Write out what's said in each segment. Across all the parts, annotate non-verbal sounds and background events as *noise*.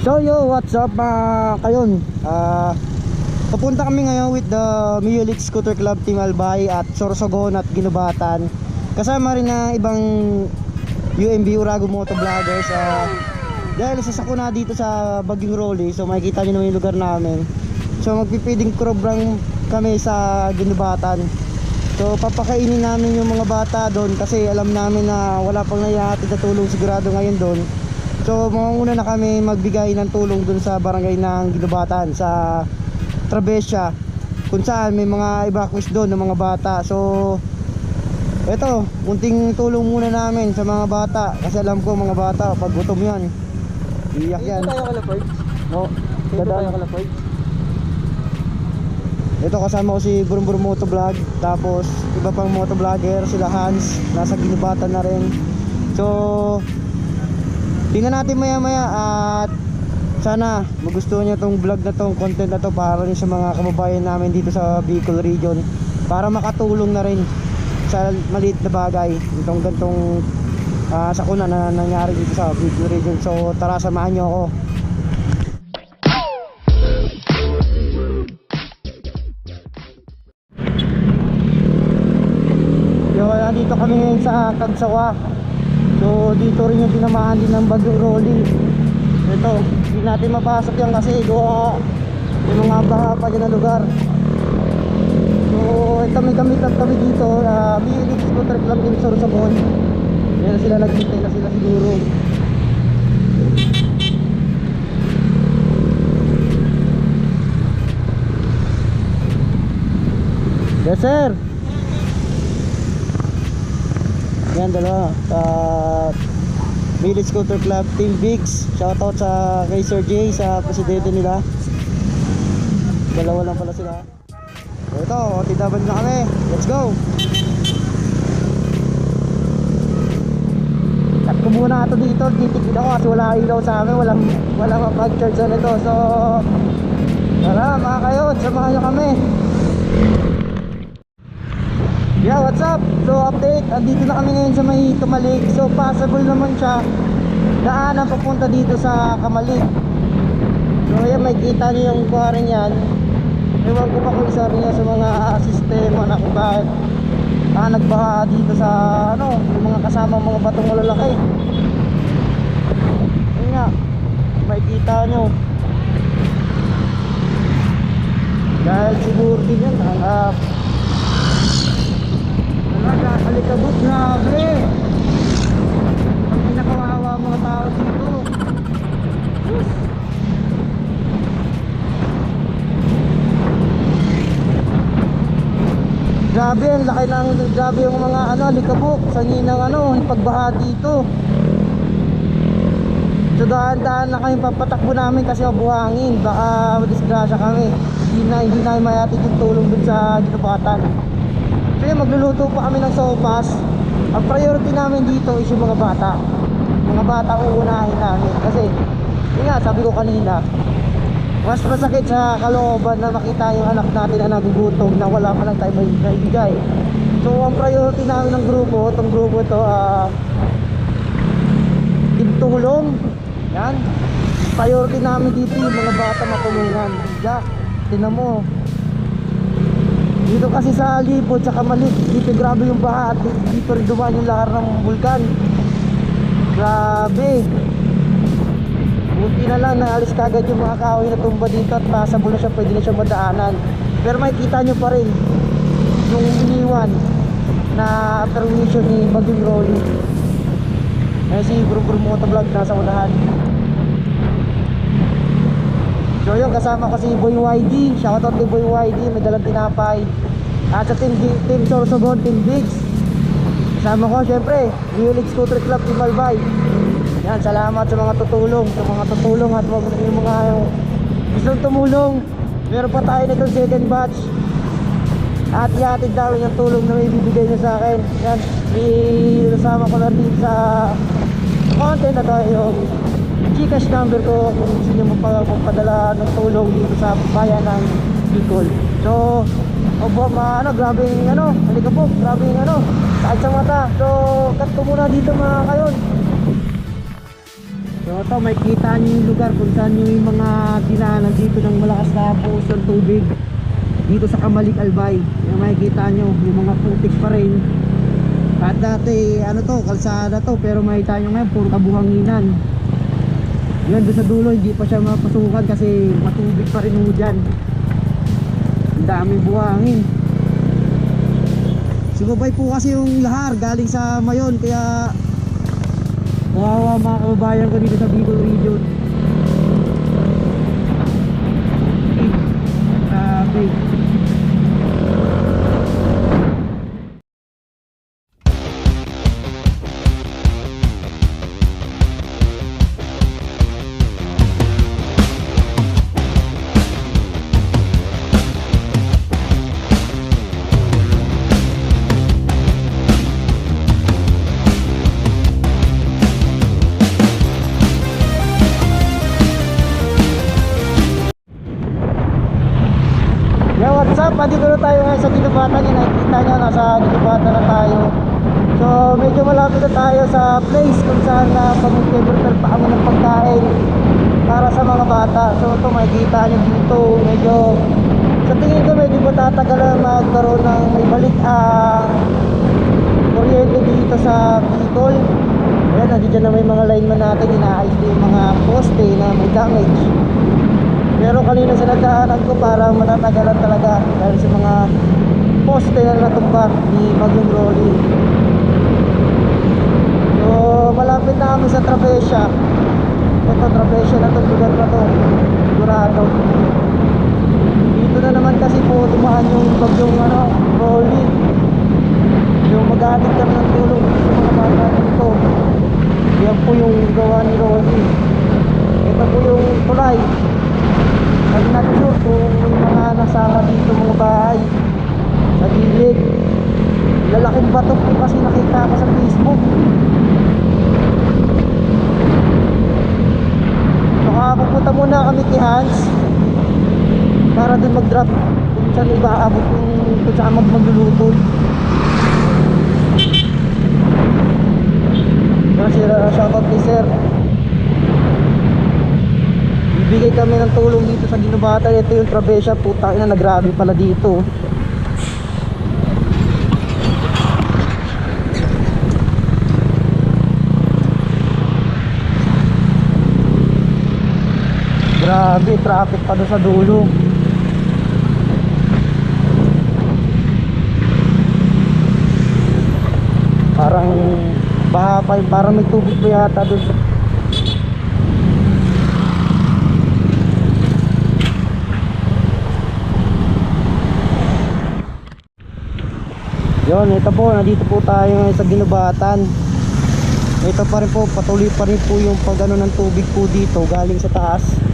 So yo, what's up mga kayon? Ah, papunta kami ngayon with the Mio Elite Scooter Club Team Albay at Sorsogon at Ginubatan. Kasama rin na ibang UMB Urago Moto Vloggers. Ah, dahil isa sa kuna dito sa Bagyong Rolly, so makikita nyo naman yung lugar namin. So magpipiding krobrang kami sa Ginubatan. So papakainin namin yung mga bata doon kasi alam namin na wala pang naihatid na tulong sigurado ngayon doon. So manguna na kami magbigay ng tulong dun sa barangay ng Ginubatan sa Trabesia kung saan may mga evacuees doon ng mga bata. So eto, munting tulong muna namin sa mga bata kasi alam ko mga bata pag gutom yan. Iyak yan. Dito tayo kalapag. No, Dito tayo kalapag. Ito kasama ko si Burum Burum Moto Vlog Tapos iba pang moto vlogger Sila Hans Nasa ginubatan na rin So Tingnan natin maya maya At Sana magustuhan nyo tong vlog na tong content na to Para rin sa mga kababayan namin dito sa Bicol region Para makatulong na rin Sa maliit na bagay Itong gantong ah, sakuna na nangyari dito sa Bicol region So tara samahan nyo ako Yo, nandito kami ngayon sa Kagsawa. So, dito rin yung tinamaan din ng Bagyong Rolly. Ito, hindi natin mapasok yan kasi gawa yung mga baha pa dyan na lugar. So, ito may kami dito. Uh, BLX Scooter Club din sa Sabon. Yan sila naghintay na sila siguro. Yes, sir. Yan dalawa. Sa Village Scooter Club Team Bigs. Shoutout sa kay Sir Jay sa presidente nila. Dalawa lang pala sila. Ito, titaban na kami. Let's go! Cut ko muna ito dito. Titikid ako kasi wala ilaw sa amin. Walang, walang mapag-charge nito. So Tara mga kayo Samahan nyo kami Yeah, what's up? So update, andito na kami ngayon sa may Kamalig So possible naman siya. Daanan papunta dito sa Kamalig So yan, may kita niyo yung kuha rin yan. Ewan ko pa kung isa rin yan sa mga sistema na kung bakit ah, nagbaha dito sa ano, yung mga kasama mga batong malalaki. Yun nga, may kita nyo Dahil siguro din yan, ang ah, Talaga, alikabot, grabe. Ang pinakawawa mga tao dito. Sus. Grabe, ang laki ng grabe yung mga ano, alikabok sa ng ano, yung pagbaha dito. So dahan-dahan na kami papatakbo namin kasi mabuhangin. Baka madisgrasya kami. Hindi na, hindi na mayatid yung tulong dun sa ginubatan. Kaya magluluto pa kami ng sopas. Ang priority namin dito is yung mga bata. Mga bata uunahin namin. Kasi, yun nga, sabi ko kanina, mas masakit sa kalooban na makita yung anak natin na nagugutom na wala pa lang tayo may naibigay. So, ang priority namin ng grupo, itong grupo ito, ah, tulong. Yan. Priority namin dito yung mga bata matulungan. Jack, tinan mo, dito kasi sa Lipod, sa Kamalig, dito grabe yung baha at dito rin dumaan yung lahar ng bulkan. Grabe. Buti na lang, naalis kagad yung mga kahoy na tumba dito at passable na siya, pwede na siya madaanan. Pero makikita nyo pa rin yung iniwan na permission ni Bagong Rolly. Ayan si Brum Brum Motovlog nasa unahan. So yun, kasama ko si Boy YD. Shoutout kay Boy YD, may dalang tinapay. At sa Team, team Sorsogon, Team Bigs. Kasama ko, syempre, Village Scooter Club, Team Albay. Yan, salamat sa mga tutulong, sa mga tutulong at mga, yung mga yung gustong tumulong. Meron pa tayo nitong second batch. At ihatid namin yung tulong na may bibigay niya sa akin. Yan, isasama ko na din sa content na tayo Gcash number ko kung gusto nyo magpa- magpadala ng tulong dito sa bayan ng Bicol. So, obo, ma, ano, grabe yung ano, halika po, grabe yung ano, sakit sa mata. So, cut ko muna dito mga kayon. So, ito, may kita nyo yung lugar kung saan yung, mga dinaanan dito ng malakas na buhos ng tubig. Dito sa Kamalig Albay. Yung makikita nyo, yung mga putik pa rin. At dati, ano to, kalsada to, pero makita nyo ngayon, puro kabuhanginan. Yan, doon sa dulo, hindi pa siya mapasukan kasi matubig pa rin mo dyan. Ang daming buhangin. Sumabay po kasi yung lahar galing sa Mayon, kaya Kawawa mga kababayan ko dito sa Bicol region. Mga bata. So, ito makikita nyo dito. Medyo, sa tingin ko medyo matatagal na magkaroon ng may balik ang kuryente dito sa Bicol. Ayan, nandiyan na may mga lineman natin. Inaayos yung mga poste na may damage. Pero kanina sa nagdaanan ko para matatagalan talaga dahil sa mga poste na natumba ni Bagong Rolly. So, malapit na kami sa Trapesia. Ito, Trapesia na to, lugar na to. Sigurado. Dito na naman kasi po dumaan yung Bagyong ano, Rolly. Yung maghanap kami ng tulong sa mga bata dito. Yan po yung gawa ni Rolly. Ito po yung tulay. Not sure kung mga nasama dito mga bahay sa gilid. Lalaking bato po kasi nakita ko sa Facebook. Saka pupunta muna kami kay Hans para dun mag-drop kung saan iba aabot yung kung saan mag magluluto. Kasi uh, shoutout kay Sir. Bibigay kami ng tulong dito sa Ginubatan. Ito yung Travesia. Puta na nagrabe pala dito. Grabe, traffic pa doon sa dulo. Parang baha pa, parang may tubig pa yata doon sa Yon, ito po, nandito po tayo ngayon sa Ginubatan. Ito pa rin po, patuloy pa rin po yung pagano ng tubig po dito galing sa taas.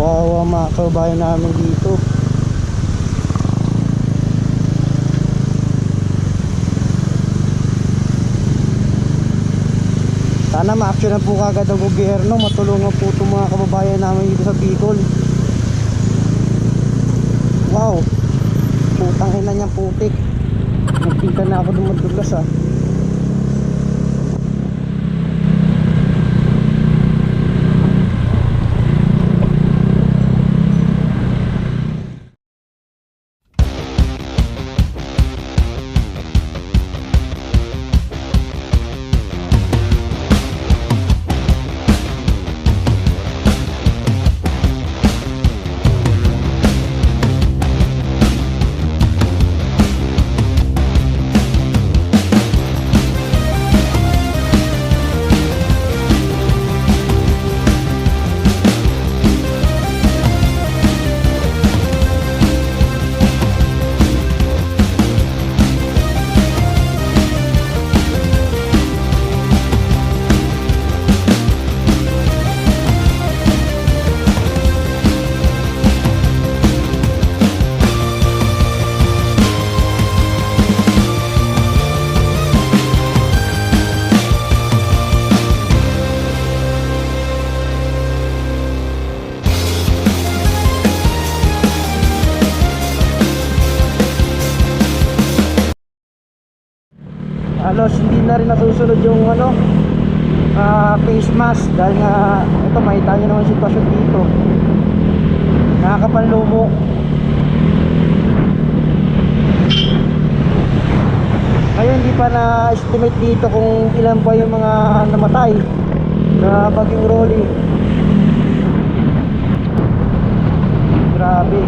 Wow, mga kabayan namin dito. Sana ma-action na po kagad ang gobyerno, matulungan po itong mga kababayan namin dito sa Bicol. Wow, putang ina niyang putik. Nagpinta na ako dumadulas ah. Na rin nasusunod yung ano naka face mask. Dahil nga ito makita nyo naman sitwasyon dito. Nakakapanlumo. Ngayon hindi pa na-estimate dito kung ilan pa yung mga namatay na bagyong rolling grabe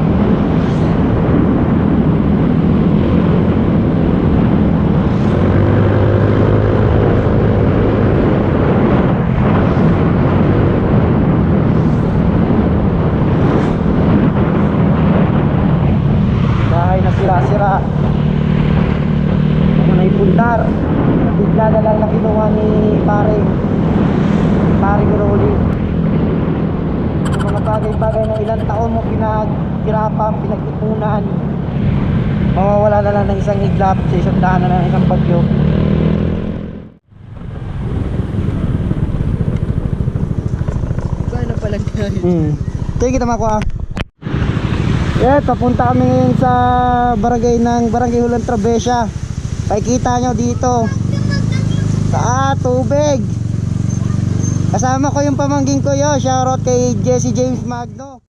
bahay na sira-sira ako na ipundar bigla na lang na kinuha ni pare pare Rolly yung mga bagay-bagay na ilang taon mo pinaghirapan pinag-ipunan mawawala na iglap sa isang daan na ng isang bagyo Kaya na palang tayo. Hmm. Tingin kita makuha. Yeah, papunta kami ngayon sa barangay ng Barangay Hulan Trabesya. Pakikita nyo dito. Sa tubig. Kasama ko yung pamangking ko yo. Shoutout kay Jesse James Magno.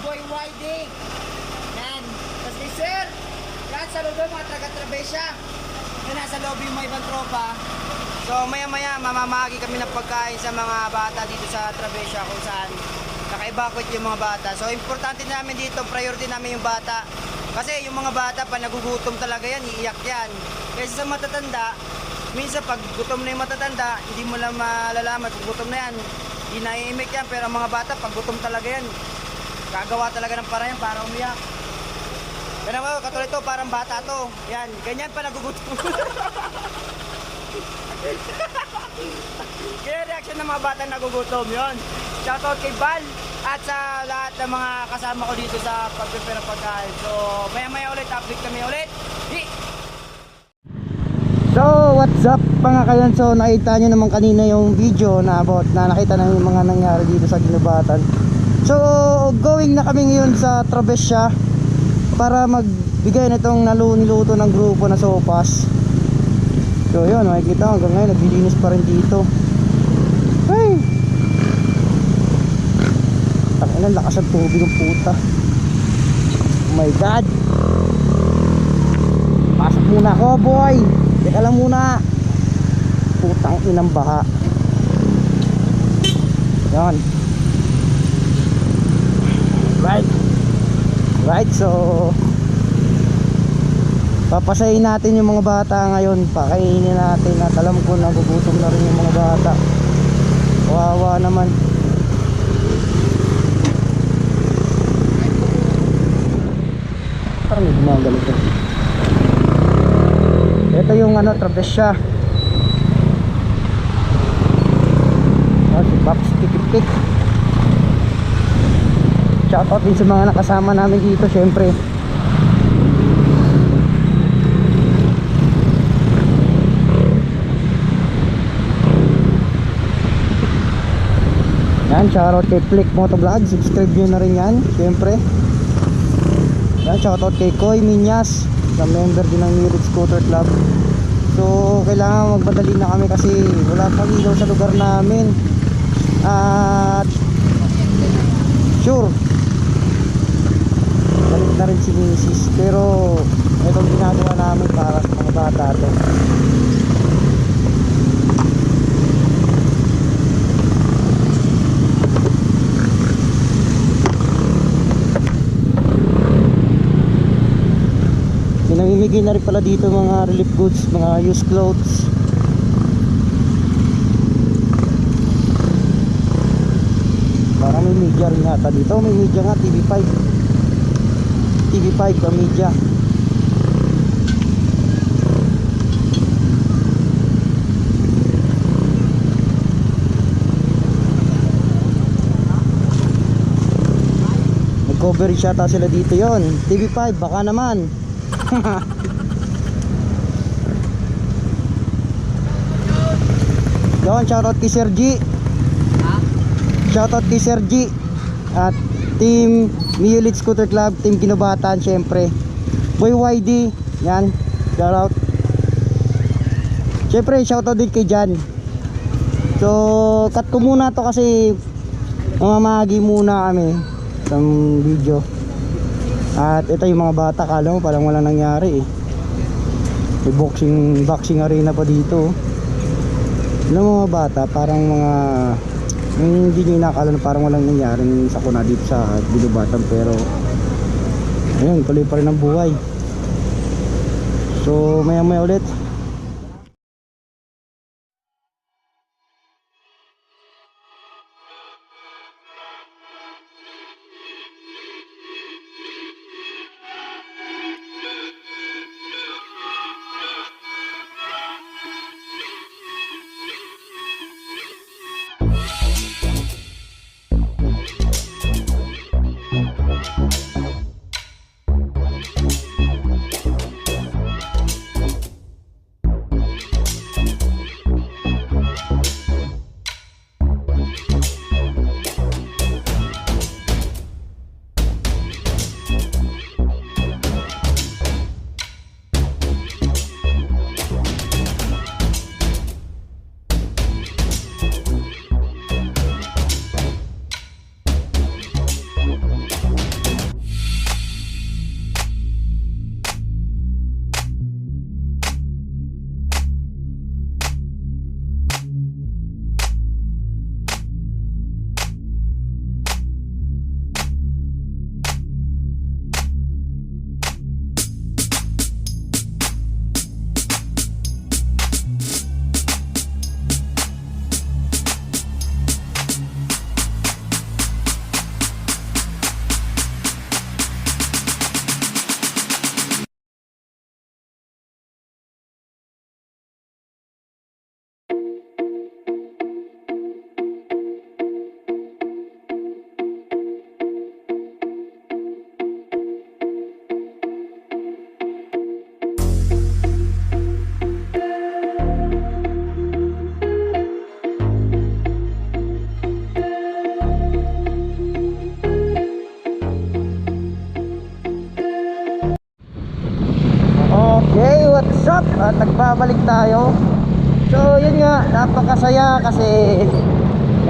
Boy Whiting. Yan. Kay Sir. Yan, saludo mga taga-trabesya. Yan, nasa lobby yung mga ibang tropa. So, maya-maya, mamamagi kami ng pagkain sa mga bata dito sa Trabesya kung saan naka-evacuate yung mga bata. So, importante namin dito, priority namin yung bata. Kasi yung mga bata, pa nagugutom talaga yan, iiyak yan. Kasi sa matatanda, minsan pag gutom na yung matatanda, hindi mo lang malalaman kung gutom na yan. Hindi naiimik yan, pero ang mga bata, pag gutom talaga yan, gagawa talaga ng paraan para umiyak. Yan mo, katulad ito, parang bata to. Yan, ganyan pa nagugutom. *laughs* Kaya reaction ng mga bata nagugutom yon. Shoutout kay Val at sa lahat ng mga kasama ko dito sa pagprepare ng pagkain. So, maya-maya ulit, update kami ulit. Hi! So, what's up mga kayon? So, nakita nyo naman kanina yung video na about na nakita na yung mga nangyari dito sa Ginubatan. So, going na kami ngayon sa Trabesya para magbigay na itong nalu- niluto ng grupo na sopas. So, yun, makikita hanggang ngayon, naglilinis pa rin dito. Ay! Tangina, lakas ang tubig ng puta. Oh my God! Pasok muna ako, boy. Teka lang muna. Putang inang baha. Yan. Right. Right, so papasayin natin yung mga bata ngayon. Pakainin natin at alam ko nagugutom na rin yung mga bata. Kawawa naman. Parang may gumagal ito. Yung ano, trapesya. Oh, si Pops. Shoutout din sa mga nakasama namin dito, syempre. Yan, shoutout kay Flick Motovlog. Subscribe nyo na rin yan, syempre. Yan, shoutout kay Koy Minyas, na member din ng Murid Scooter Club. So kailangan magmadali na kami kasi wala pang ilaw sa lugar namin. At sure na rin si Mrs. Pero itong ginagawa namin para sa mga bata to. Namimigay na rin pala dito mga relief goods, mga used clothes. Parang may media rin yata dito. May media nga, TV5. TV5 ka media. Nag-coverage yata sila dito yon TV5, baka naman. *laughs* Yon, shoutout kay Sir G. Shoutout kay Sir G. At Team Miyulit Scooter Club, Team Kinubatan, syempre. Boy YD, yan. Shoutout. Syempre, shoutout din kay Jan. So, cut ko muna to kasi mamamagi muna kami sa video. At ito yung mga bata, kala mo parang wala nangyari eh. May boxing, boxing arena pa dito. mo mga bata, parang mga hindi nyo inakala na parang walang nangyari sa kuna dito sa Bilubatan pero ayun, tuloy pa rin ang buhay. So maya maya ulit. Napakasaya kasi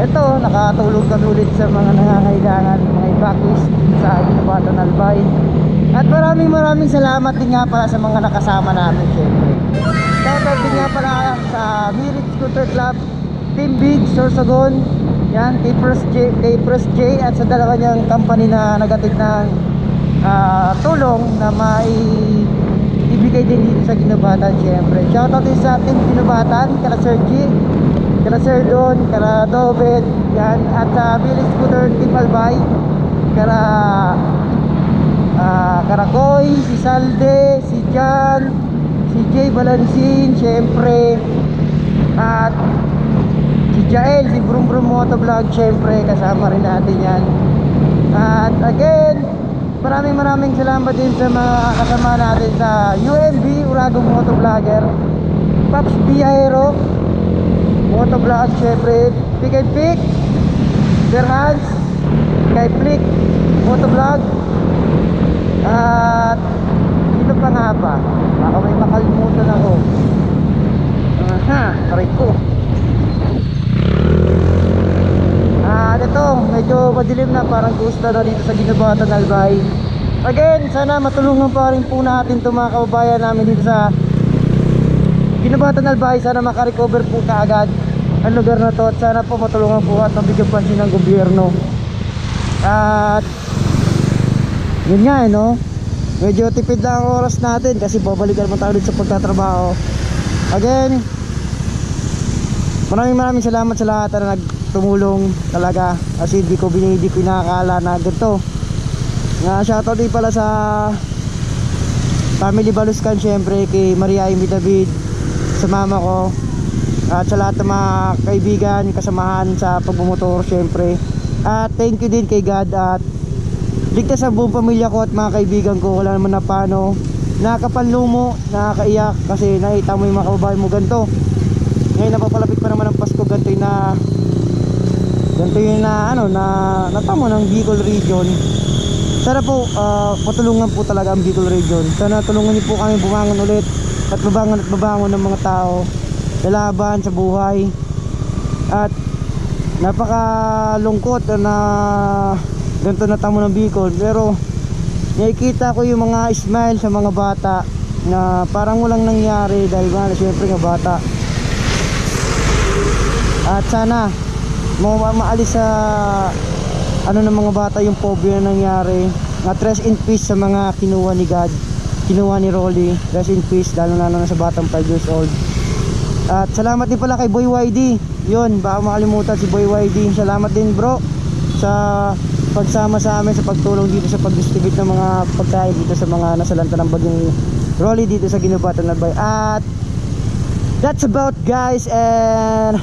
ito, nakatulong kami ulit sa mga nangangailangan, mga evacuees sa Ginabatan Albay. At maraming maraming salamat din nga pala sa mga nakasama namin, syempre. Shoutout din nga pala sa Mirit Scooter Club, Team Big, Sorsogon, yan, Pres J, Pres J at sa dalawa niyang company na nagatid ng ah, tulong na mai ibigay din dito sa Ginubatan syempre. Shoutout din sa ating Ginubatan, kala Sir G, kala Sir Don, kala Dobet, yan, at sa Billy Scooter Team Albay, kala ah, Karakoy, si Salde, si Jan, si Jay Balansin, syempre, at si Jael, si Brum Brum Motovlog, syempre, kasama rin natin yan. At again, maraming maraming salamat din sa mga kasama natin sa UMB, Uragong Motovlogger, Pops Biaero, Motovlog, syempre, Pick and Pick, Sir Hans, kay Flick, Motovlog, at sino pa nga ba? Baka may makalimutan ako. Ha, aray ko. Ah, ito, medyo madilim na, parang gusto na dito sa Ginabatan Albay. Again, sana matulungan pa rin po natin itong mga kababayan namin dito sa Ginabatan Albay. Sana makarecover po kaagad ang lugar na to at sana po matulungan po at mabigyan pansin ng gobyerno. At yun nga eh, no? Medyo tipid lang ang oras natin kasi babalikan mo tayo sa pagtatrabaho. Again, maraming maraming salamat sa lahat na nagtumulong talaga kasi hindi ko binidi ko inakala na ganito. Nga shoutout din pala sa family Baluskan syempre kay Maria Amy David sa mama ko. At sa lahat ng mga kaibigan, kasamahan sa pagbumotor syempre. At thank you din kay God at ligtas sa buong pamilya ko at mga kaibigan ko. Wala naman na paano. Nakakapanlumo, nakakaiyak kasi nakita mo yung mga kababayan mo. Ganito. Ngayon napapalapit pa naman ang Pasko. Ganito na ganito yung na ano na natamo ng Bicol region. Sana po ah, patulungan po talaga ang Bicol region. Sana tulungan niyo po kami bumangon ulit at babangon at babangon ng mga tao lalaban sa buhay. At napakalungkot na ganito na tamo ng Bicol. Pero nakikita ko yung mga smile sa mga bata na parang walang nangyari dahil nga syempre nga bata. At sana ma maalis sa ano ng mga bata yung pobre na nangyari. Nga rest in peace sa mga kinuha ni God kinuha ni Rolly. Rest in peace lalo na na sa batang 5 years old. At salamat din pala kay Boy YD yun baka makalimutan si Boy YD salamat din bro sa pagsama sa amin sa pagtulong dito sa pag-distribute ng mga pagkain dito sa mga nasalanta ng bagyong Rolly dito sa Ginubatan na Bay. At that's about guys and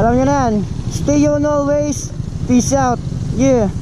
alam nyo na yan. Stay on always peace out. Yeah